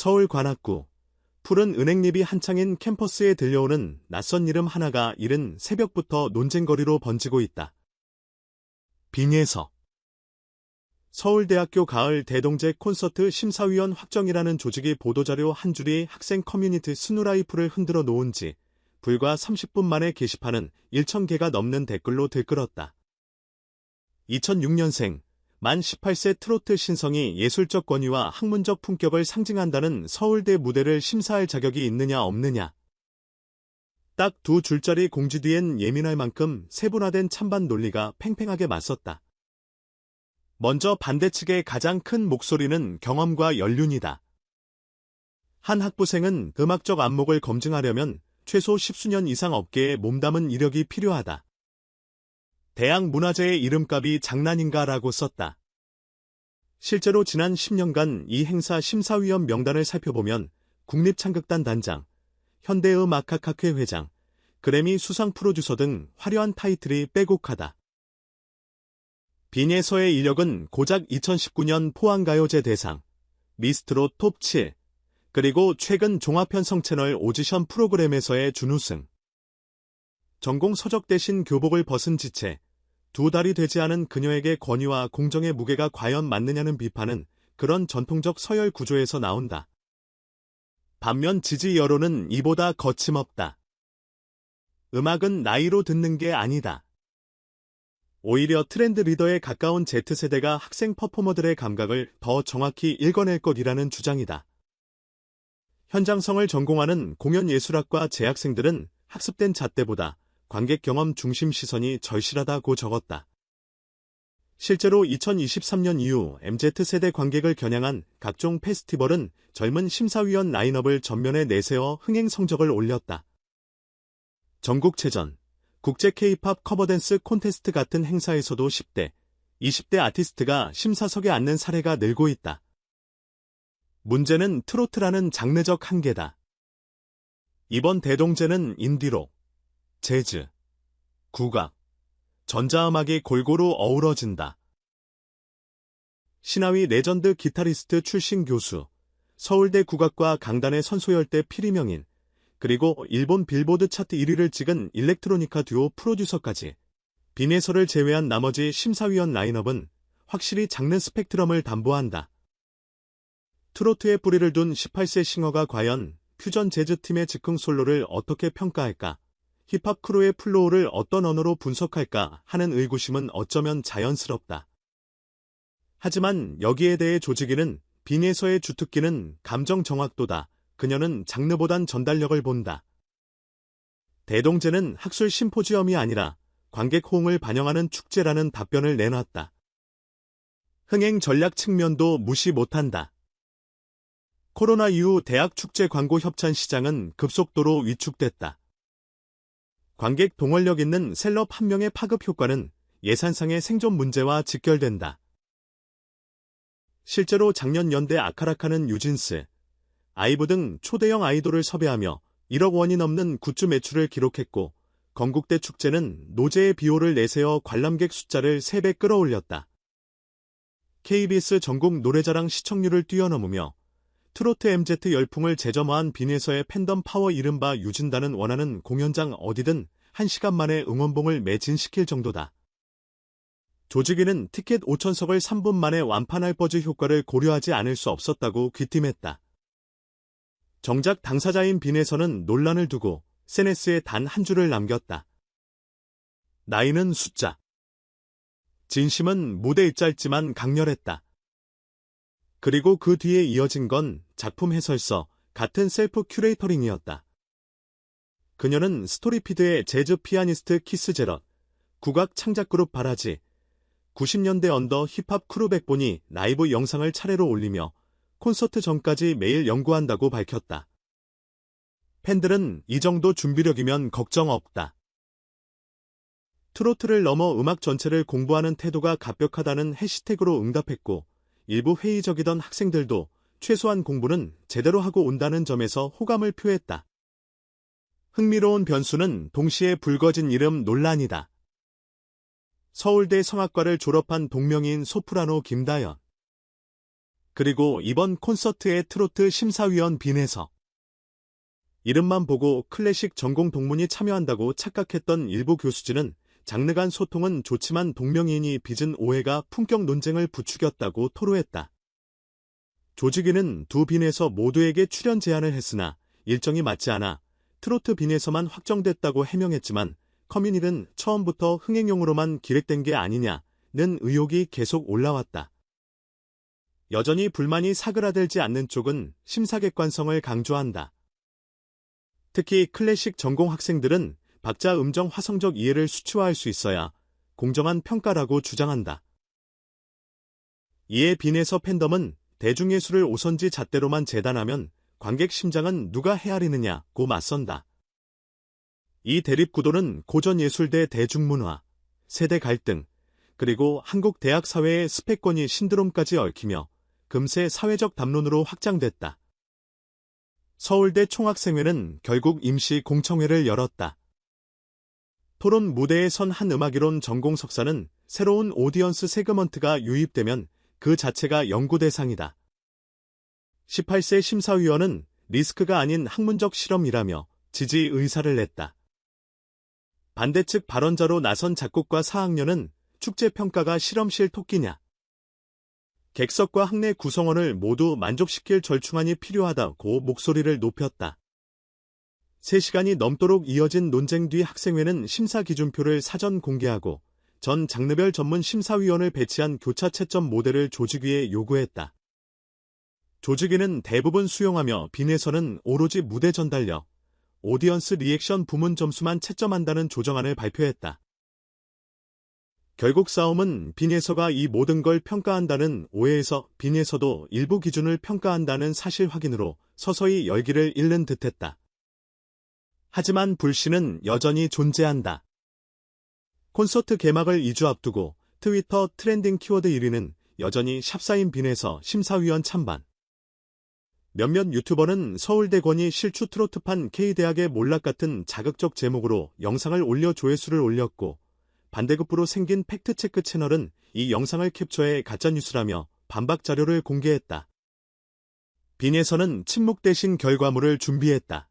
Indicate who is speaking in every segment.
Speaker 1: 서울 관악구 푸른 은행잎이 한창인 캠퍼스에 들려오는 낯선 이름 하나가 이른 새벽부터 논쟁거리로 번지고 있다. 빙예서 서울대학교 가을 대동제 콘서트 심사위원 확정이라는 조직이 보도자료 한 줄이 학생 커뮤니티 스누라이프를 흔들어 놓은 지 불과 30분 만에 게시판은 1,000개가 넘는 댓글로 들끓었다. 2006년생 만 18세 트로트 신성이 예술적 권위와 학문적 품격을 상징한다는 서울대 무대를 심사할 자격이 있느냐 없느냐. 딱 두 줄짜리 공지 뒤엔 예민할 만큼 세분화된 찬반 논리가 팽팽하게 맞섰다. 먼저 반대 측의 가장 큰 목소리는 경험과 연륜이다. 한 학부생은 음악적 안목을 검증하려면 최소 십수년 이상 업계에 몸담은 이력이 필요하다. 대학 문화재의 이름값이 장난인가 라고 썼다. 실제로 지난 10년간 이 행사 심사위원 명단을 살펴보면 국립창극단 단장, 현대음악학학회 회장, 그래미 수상 프로듀서 등 화려한 타이틀이 빼곡하다. 빈예서의 이력은 고작 2019년 포항가요제 대상, 미스트롯 톱7, 그리고 최근 종합편성 채널 오디션 프로그램에서의 준우승. 전공 서적 대신 교복을 벗은 지체, 두 달이 되지 않은 그녀에게 권위와 공정의 무게가 과연 맞느냐는 비판은 그런 전통적 서열 구조에서 나온다. 반면 지지 여론은 이보다 거침없다. 음악은 나이로 듣는 게 아니다. 오히려 트렌드 리더에 가까운 Z세대가 학생 퍼포머들의 감각을 더 정확히 읽어낼 것이라는 주장이다. 현장성을 전공하는 공연예술학과 재학생들은 학습된 잣대보다 관객 경험 중심 시선이 절실하다고 적었다. 실제로 2023년 이후 MZ세대 관객을 겨냥한 각종 페스티벌은 젊은 심사위원 라인업을 전면에 내세워 흥행 성적을 올렸다. 전국체전, 국제 K-팝 커버댄스 콘테스트 같은 행사에서도 10대, 20대 아티스트가 심사석에 앉는 사례가 늘고 있다. 문제는 트로트라는 장르적 한계다. 이번 대동제는 인디록, 재즈, 국악, 전자음악이 골고루 어우러진다. 신하위 레전드 기타리스트 출신 교수, 서울대 국악과 강단의 선소열대 피리명인, 그리고 일본 빌보드 차트 1위를 찍은 일렉트로니카 듀오 프로듀서까지 비네서를 제외한 나머지 심사위원 라인업은 확실히 장르 스펙트럼을 담보한다. 트로트에 뿌리를 둔 18세 싱어가 과연 퓨전 재즈팀의 즉흥 솔로를 어떻게 평가할까? 힙합 크루의 플로우를 어떤 언어로 분석할까 하는 의구심은 어쩌면 자연스럽다. 하지만 여기에 대해 조직위는 빈에서의 주특기는 감정 정확도다. 그녀는 장르보단 전달력을 본다. 대동제는 학술 심포지엄이 아니라 관객 호응을 반영하는 축제라는 답변을 내놨다. 흥행 전략 측면도 무시 못한다. 코로나 이후 대학 축제 광고 협찬 시장은 급속도로 위축됐다. 관객 동원력 있는 셀럽 한 명의 파급 효과는 예산상의 생존 문제와 직결된다. 실제로 작년 연대 아카라카는 유진스, 아이브 등 초대형 아이돌을 섭외하며 1억 원이 넘는 굿즈 매출을 기록했고 건국대 축제는 노제의 비호를 내세워 관람객 숫자를 3배 끌어올렸다. KBS 전국 노래자랑 시청률을 뛰어넘으며 트로트 MZ 열풍을 재점화한 빈에서의 팬덤 파워 이른바 유진단은 원하는 공연장 어디든 1시간 만에 응원봉을 매진시킬 정도다. 조직위는 티켓 5천석을 3분 만에 완판할 버즈 효과를 고려하지 않을 수 없었다고 귀띔했다. 정작 당사자인 빈에서는 논란을 두고 SNS에 단 한 줄을 남겼다. 나이는 숫자. 진심은 무대에 짧지만 강렬했다. 그리고 그 뒤에 이어진 건 작품 해설서 같은 셀프 큐레이터링이었다. 그녀는 스토리피드의 재즈 피아니스트 키스 제럿, 국악 창작그룹 바라지, 90년대 언더 힙합 크루 백본이 라이브 영상을 차례로 올리며 콘서트 전까지 매일 연구한다고 밝혔다. 팬들은 이 정도 준비력이면 걱정 없다. 트로트를 넘어 음악 전체를 공부하는 태도가 갑벽하다는 해시태그로 응답했고 일부 회의적이던 학생들도 최소한 공부는 제대로 하고 온다는 점에서 호감을 표했다. 흥미로운 변수는 동시에 불거진 이름 논란이다. 서울대 성악과를 졸업한 동명이인 소프라노 김다연. 그리고 이번 콘서트의 트로트 심사위원 빈에서 이름만 보고 클래식 전공 동문이 참여한다고 착각했던 일부 교수진은 장르 간 소통은 좋지만 동명이인이 빚은 오해가 품격 논쟁을 부추겼다고 토로했다. 조직위는 두 빈에서 모두에게 출연 제안을 했으나 일정이 맞지 않아 트로트 빈에서만 확정됐다고 해명했지만 커뮤니는 처음부터 흥행용으로만 기획된 게 아니냐는 의혹이 계속 올라왔다. 여전히 불만이 사그라들지 않는 쪽은 심사객관성을 강조한다. 특히 클래식 전공 학생들은 박자 음정 화성적 이해를 수치화할 수 있어야 공정한 평가라고 주장한다. 이에 빈에서 팬덤은 대중예술을 오선지 잣대로만 재단하면 관객 심장은 누가 헤아리느냐고 맞선다. 이 대립구도는 고전예술대 대중문화, 세대 갈등, 그리고 한국 대학 사회의 스펙권이 신드롬까지 얽히며 금세 사회적 담론으로 확장됐다. 서울대 총학생회는 결국 임시 공청회를 열었다. 토론 무대에 선 한 음악이론 전공 석사는 새로운 오디언스 세그먼트가 유입되면 그 자체가 연구 대상이다. 18세 심사위원은 리스크가 아닌 학문적 실험이라며 지지 의사를 냈다. 반대측 발언자로 나선 작곡가 4학년은 축제 평가가 실험실 토끼냐. 객석과 학내 구성원을 모두 만족시킬 절충안이 필요하다고 목소리를 높였다. 3시간이 넘도록 이어진 논쟁 뒤 학생회는 심사 기준표를 사전 공개하고 전 장르별 전문 심사위원을 배치한 교차 채점 모델을 조직위에 요구했다. 조직위는 대부분 수용하며 빈에서는 오로지 무대 전달력, 오디언스 리액션 부문 점수만 채점한다는 조정안을 발표했다. 결국 싸움은 빈에서가 이 모든 걸 평가한다는 오해에서 빈에서도 일부 기준을 평가한다는 사실 확인으로 서서히 열기를 잃는 듯했다. 하지만 불씨는 여전히 존재한다. 콘서트 개막을 2주 앞두고 트위터 트렌딩 키워드 1위는 여전히 샵사인 빈에서 심사위원 찬반. 몇몇 유튜버는 서울대권이 실추 트로트판 K대학의 몰락 같은 자극적 제목으로 영상을 올려 조회수를 올렸고 반대급부로 생긴 팩트체크 채널은 이 영상을 캡처해 가짜뉴스라며 반박 자료를 공개했다. 빈에서는 침묵 대신 결과물을 준비했다.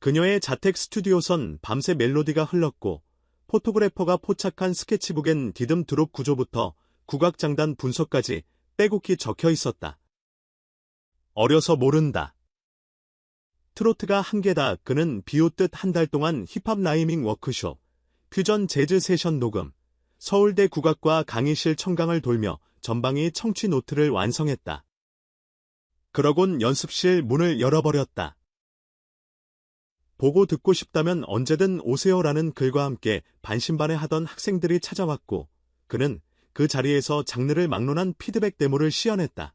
Speaker 1: 그녀의 자택 스튜디오선 밤새 멜로디가 흘렀고 포토그래퍼가 포착한 스케치북엔 디듬 드롭 구조부터 국악장단 분석까지 빼곡히 적혀 있었다. 어려서 모른다. 트로트가 한계다. 그는 비웃듯 한 달 동안 힙합 라이밍 워크숍, 퓨전 재즈 세션 녹음, 서울대 국악과 강의실 청강을 돌며 전방위 청취 노트를 완성했다. 그러곤 연습실 문을 열어버렸다. 보고 듣고 싶다면 언제든 오세요라는 글과 함께 반신반의하던 학생들이 찾아왔고 그는 그 자리에서 장르를 막론한 피드백 데모를 시연했다.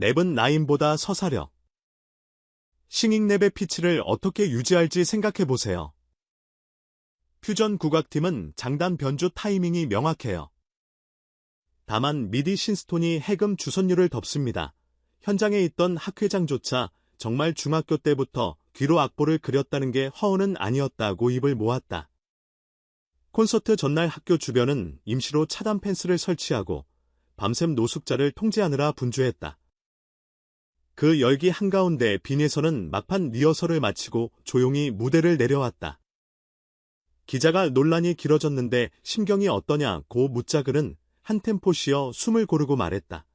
Speaker 1: 랩은 라인보다 서사력. 싱잉 랩의 피치를 어떻게 유지할지 생각해보세요. 퓨전 국악팀은 장단 변주 타이밍이 명확해요. 다만 미디 신스톤이 해금 주선율을 덮습니다. 현장에 있던 학회장조차 정말 중학교 때부터 귀로 악보를 그렸다는 게 허언은 아니었다고 입을 모았다. 콘서트 전날 학교 주변은 임시로 차단 펜스를 설치하고 밤샘 노숙자를 통제하느라 분주했다. 그 열기 한가운데 빈에서는 막판 리허설을 마치고 조용히 무대를 내려왔다. 기자가 논란이 길어졌는데 심경이 어떠냐고 묻자 그는 한 템포 쉬어 숨을 고르고 말했다.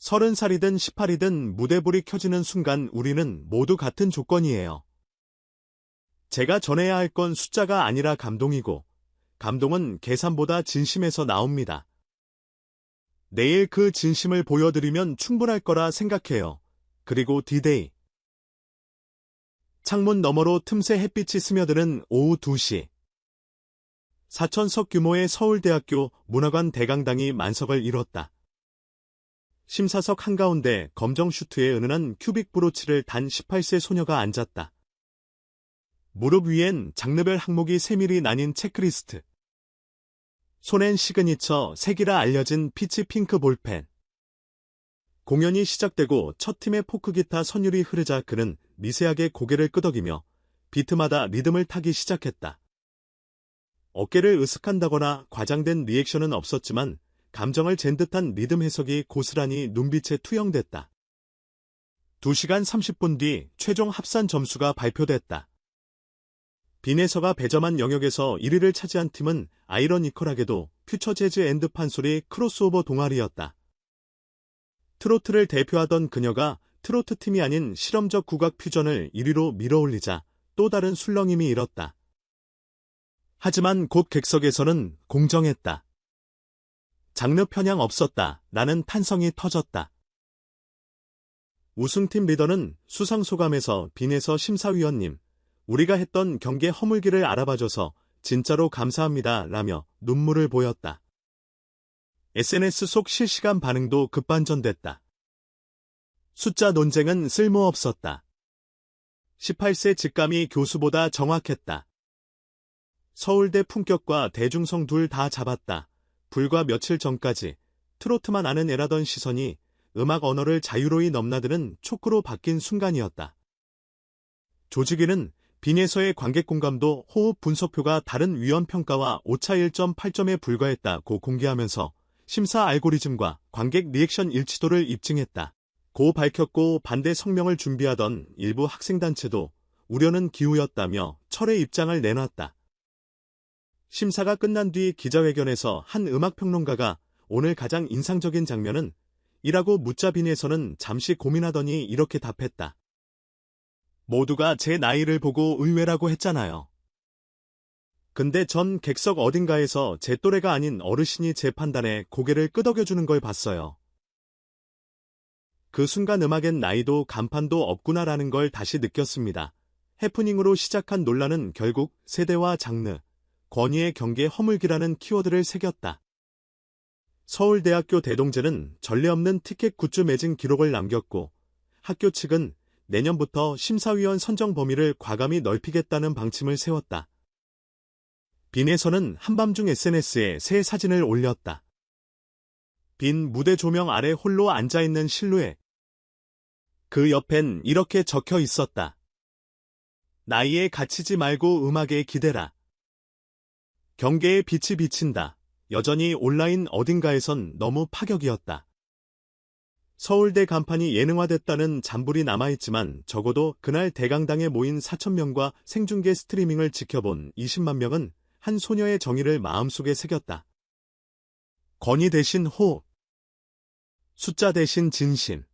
Speaker 1: 서른 살이든 18이든 무대불이 켜지는 순간 우리는 모두 같은 조건이에요. 제가 전해야 할 건 숫자가 아니라 감동이고, 감동은 계산보다 진심에서 나옵니다. 내일 그 진심을 보여드리면 충분할 거라 생각해요. 그리고 디데이. 창문 너머로 틈새 햇빛이 스며드는 오후 2시. 사천석 규모의 서울대학교 문화관 대강당이 만석을 이뤘다. 심사석 한가운데 검정 슈트에 은은한 큐빅 브로치를 단 18세 소녀가 앉았다. 무릎 위엔 장르별 항목이 세밀히 나뉜 체크리스트. 손엔 시그니처 색이라 알려진 피치 핑크 볼펜. 공연이 시작되고 첫 팀의 포크 기타 선율이 흐르자 그는 미세하게 고개를 끄덕이며 비트마다 리듬을 타기 시작했다. 어깨를 으쓱한다거나 과장된 리액션은 없었지만 감정을 잰 듯한 리듬 해석이 고스란히 눈빛에 투영됐다. 2시간 30분 뒤 최종 합산 점수가 발표됐다. 빈에서가 배점한 영역에서 1위를 차지한 팀은 아이러니컬하게도 퓨처 재즈 앤드 판소리 크로스오버 동아리였다. 트로트를 대표하던 그녀가 트로트 팀이 아닌 실험적 국악 퓨전을 1위로 밀어올리자 또 다른 술렁임이 일었다. 하지만 곧 객석에서는 공정했다. 장르 편향 없었다. 라는 탄성이 터졌다. 우승팀 리더는 수상 소감에서 빈에서 심사위원님, 우리가 했던 경계 허물기를 알아봐줘서 진짜로 감사합니다. 라며 눈물을 보였다. SNS 속 실시간 반응도 급반전됐다. 숫자 논쟁은 쓸모없었다. 18세 직감이 교수보다 정확했다. 서울대 품격과 대중성 둘 다 잡았다. 불과 며칠 전까지 트로트만 아는 애라던 시선이 음악 언어를 자유로이 넘나드는 초크로 바뀐 순간이었다. 조직위는 빈에서의 관객 공감도 호흡 분석표가 다른 위원 평가와 오차 1.8점에 불과했다고 공개하면서 심사 알고리즘과 관객 리액션 일치도를 입증했다. 고 밝혔고 반대 성명을 준비하던 일부 학생단체도 우려는 기우였다며 철회 입장을 내놨다. 심사가 끝난 뒤 기자회견에서 한 음악평론가가 오늘 가장 인상적인 장면은 이라고 묻자 빈에서는 잠시 고민하더니 이렇게 답했다. 모두가 제 나이를 보고 의외라고 했잖아요. 근데 전 객석 어딘가에서 제 또래가 아닌 어르신이 제 판단에 고개를 끄덕여주는 걸 봤어요. 그 순간 음악엔 나이도 간판도 없구나라는 걸 다시 느꼈습니다. 해프닝으로 시작한 논란은 결국 세대와 장르, 권위의 경계 허물기라는 키워드를 새겼다. 서울대학교 대동제는 전례 없는 티켓 굿즈 매진 기록을 남겼고 학교 측은 내년부터 심사위원 선정 범위를 과감히 넓히겠다는 방침을 세웠다. 빈에서는 한밤중 SNS에 새 사진을 올렸다. 빈 무대 조명 아래 홀로 앉아있는 실루엣. 그 옆엔 이렇게 적혀 있었다. 나이에 갇히지 말고 음악에 기대라. 경계에 빛이 비친다. 여전히 온라인 어딘가에선 너무 파격이었다. 서울대 간판이 예능화됐다는 잔불이 남아있지만 적어도 그날 대강당에 모인 4천명과 생중계 스트리밍을 지켜본 20만 명은 한 소녀의 정의를 마음속에 새겼다. 권위 대신 호흡. 숫자 대신 진심.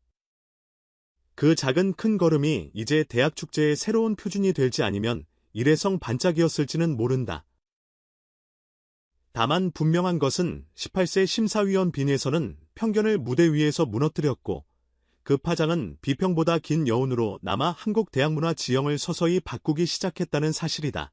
Speaker 1: 그 작은 큰 걸음이 이제 대학 축제의 새로운 표준이 될지 아니면 일회성 반짝이었을지는 모른다. 다만 분명한 것은 18세 심사위원 빈에서는 편견을 무대 위에서 무너뜨렸고 그 파장은 비평보다 긴 여운으로 남아 한국 대학문화 지형을 서서히 바꾸기 시작했다는 사실이다.